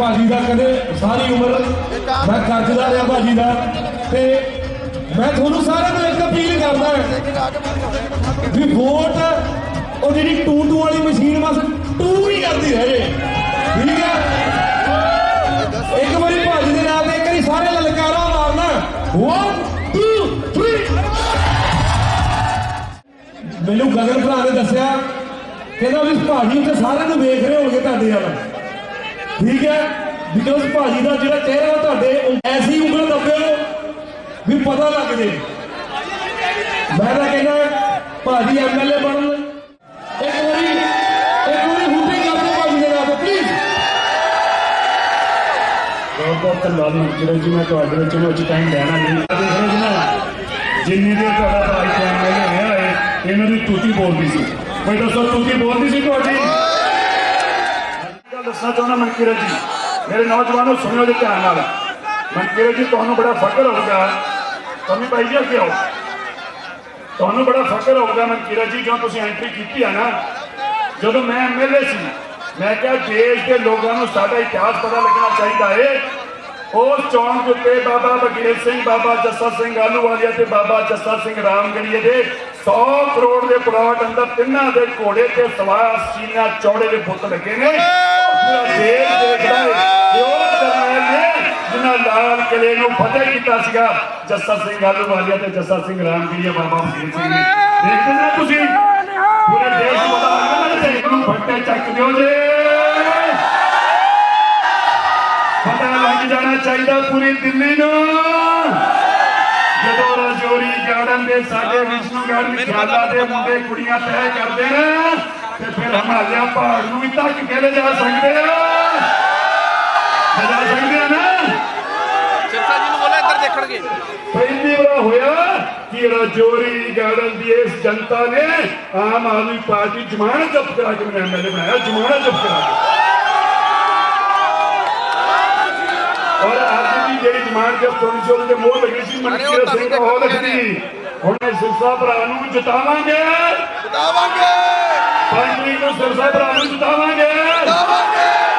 ਕਦੇ ਸਾਰੀ ਉਮਰ ਮੈਂ ਕਰਜ਼ਦਾ ਰਿਹਾ ਭਾਜੀ ਦਾ। ਤੇ ਮੈਂ ਤੁਹਾਨੂੰ ਸਾਰਿਆਂ ਨੂੰ ਇੱਕ ਅਪੀਲ ਕਰਦਾ ਵੀ ਵੋਟ ਉਹ ਜਿਹੜੀ ਟੂ ਟੂ ਵਾਲੀ ਮਸ਼ੀਨ ਬਸ ਟੂ ਹੀ ਕਰਦੀ ਰਹੇ। ਠੀਕ ਹੈ? ਇੱਕ ਵਾਰੀ ਭਾਜੀ ਦੇ ਨਾਲ ਤੇ ਇੱਕ ਵਾਰੀ ਸਾਰੇ ਲਲਕਾਰਾ ਮਾਰਨਾ। 1 2 3 ਮੈਨੂੰ ਗਗਨ ਭਰਾ ਨੇ ਦੱਸਿਆ, ਕਹਿੰਦਾ ਵੀ ਭਾਜੀ ਉੱਥੇ ਸਾਰਿਆਂ ਨੂੰ ਵੇਖ ਰਹੇ ਹੋਣਗੇ ਤੁਹਾਡੇ ਵਾਲਾ। ਠੀਕ ਹੈ? ਬਿਕੋਜ਼ ਭਾਜੀ ਦਾ ਜਿਹੜਾ ਚਿਹਰਾ ਤੁਹਾਡੇ ਐਸੀ ਉਂਗਲ ਦੱਬਿਓ ਵੀ ਪਤਾ ਲੱਗ ਜੇ। ਮੈਂ ਤਾਂ ਕਹਿੰਦਾ ਭਾਜੀ ਐਮਐਲਏ ਬਣਨ। ਇੱਕ ਵਾਰੀ ਇੱਕ ਵਾਰੀ ਹੁੱਟੇ ਕਰਦੇ ਭਾਜੀ ਦੇ ਨਾਲ ਤੇ ਪਲੀਜ਼ ਬਹੁਤ ਬਹੁਤ ਧੰਨਵਾਦ ਜਿਹੜਾ ਜੀ ਮੈਂ ਤੁਹਾਡੇ ਵਿੱਚ ਨੂੰ ਟਾਈਮ ਲੈਣਾ ਨਹੀਂ। ਦੇਖ ਜੀ ਨਾ, ਜਿੰਨੀ ਦੇਰ ਤੁਹਾਡਾ ਭਾਈ ਐਮਐਲਏ ਹੋਇਆ ਹੈ ਇਹਨਾਂ ਦੀ ਤੂਤੀ ਬੋਲਦੀ ਸੀ। ਕੋਈ ਦੱਸੋ, ਤੂਤੀ ਬੋਲਦੀ ਸੀ ਤੁਹਾਡੀ? ਗੱਲ ਦੱਸਣਾ ਚਾਹੁੰਦਾ ਮਨਕੀਰਤ ਜੀ। ਮੇਰੇ ਨੌਜਵਾਨੋ, ਸੁਣਿਓ ਜੀ ਧਿਆਨ ਨਾਲ। ਮਨਕੀਰਤ ਜੀ, ਤੁਹਾਨੂੰ ਬੜਾ ਫਖਰ ਹੋਊਗਾ ਤੁਸੀਂ ਭਾਈ ਜੀ, ਅੱਗੇ ਤੁਹਾਨੂੰ ਬੜਾ ਫਖਰ ਹੋਊਗਾ ਮਨਕੀਰਤ ਜੀ, ਜਦੋਂ ਤੁਸੀਂ ਐਂਟਰੀ ਕੀਤੀ ਆ ਨਾ, ਜਦੋਂ ਮੈਂ ਐਮਐਲਏ ਸੀ, ਮੈਂ ਕਿਹਾ ਦੇਸ਼ ਦੇ ਲੋਕਾਂ ਨੂੰ ਸਾਡਾ ਇਤਿਹਾਸ ਪਤਾ ਲੱਗਣਾ ਚਾਹੀਦਾ ਏ। ਉਸ ਚੌਂਕ ਉੱਤੇ ਬਾਬਾ ਬਗੇਲ ਸਿੰਘ, ਬਾਬਾ ਜੱਸਾ ਸਿੰਘ ਆਲੂਵਾਲੀਆ ਤੇ ਬਾਬਾ ਜੱਸਾ ਸਿੰਘ ਰਾਮਗੜੀਏ ਦੇ 100 ਕਰੋੜ ਦੇ ਪਲਾਟ ਅੰਦਰ ਤਿੰਨਾਂ ਦੇ ਘੋੜੇ ਤੇ ਸਵਾਰ ਸੀਨਾ ਚੌੜੇ ਦੇ ਪੁੱਤ ਲੱਗੇ ਨੇ ਪੂਰਾ ਦੇਸ਼ ਦੇਖਦਾ ਏ ਕਿ ਉਹ ਜਰਨੈਲ ਨੇ ਜਿਨ੍ਹਾਂ ਲਾਲ ਕਿਲੇ ਨੂੰ ਫਤਿਹ ਕੀਤਾ ਸੀਗਾ। ਜੱਸਾ ਸਿੰਘ ਆਲੂਵਾਲੀਆ ਤੇ ਜੱਸਾ ਸਿੰਘ ਰਾਮਗੜੀਆ ਬਾਬਾ ਬਗੇਲ ਸਿੰਘ ਨੇ ਦੇਖਦੇ ਨਾ ਤੁਸੀਂ? ਪੂਰੇ ਦੇਸ਼ ਨਾ ਤੇ ਨੂੰ ਫੱਟੇ ਚੱਕ ਦਿਓ ਜੇ। ਪਤਾ ਲੱਗ ਜਾਣਾ ਚਾਹੀਦਾ ਪੂਰੀ ਦਿੱਲੀ ਨੂੰ। ਜਦੋਂ ਰਜੋਰੀ ਗਾਰਡਨ ਦੇ ਸਾਡੇ ਵਿਸ਼ਨੂਗੜ੍ਹ ਖਿਆਲਾ ਦੇ ਮੁੰਡੇ ਕੁੜੀਆਂ ਤੈਅ ਕਰਦੇ ਨੇ ਤੇ ਫਿਰ ਹਿਮਾਲਿਆ ਪਹਾੜ ਨੂੰ ਵੀ ਤੱਕ ਕੇ ਲੈ ਜਾ ਸਕਦੇ ਆ ਲੈ ਜਾ ਸਕਦੇ ਆ ਨਾ ਸਿਰਸਾ ਜੀ ਨੂੰ ਬੋਲੇ ਇੱਧਰ ਦੇਖਣਗੇ ਪਹਿਲੀ ਵਾਰ ਹੋਇਆ ਕਿ ਰਜੋਰੀ ਗਾਰਡਨ ਦੀ ਇਸ ਜਨਤਾ ਨੇ ਆਮ ਆਦਮੀ ਪਾਰਟੀ ਜਮਾਨਤ ਜ਼ਬਤ ਕਰਾ ਕੇ ਮੈਨੂੰ ਐਮਐਲਏ ਬਣਾਇਆ ਜਮਾਨਤ ਜ਼ਬਤ ਕਰਾ ਕੇ। ਔਰ ਅੱਜ ਦੀ ਜਿਹੜੀ ਜਮਾਨਤ ਜ਼ਬਤ ਹੋਣੀ ਸੀ ਉਹਦੇ ਮੋਹਰ ਲੱਗੀ ਸੀ ਮਨਕੀਰ ਸਿੰਘ ਦਾ ਹੋ ਲੱਗੀ। ਹੁਣ ਇਹ ਸਿਰਸਾ ਭਰਾ ਨੂੰ ਜਿਤਾਵਾਂਗੇ। ਜਿਤਾਵਾਂਗੇ। ਪੰਜ ਨੂੰ ਸਿਰਸਾ ਭਰਾ ਨੂੰ ਜਿਤਾਵਾਂਗੇ।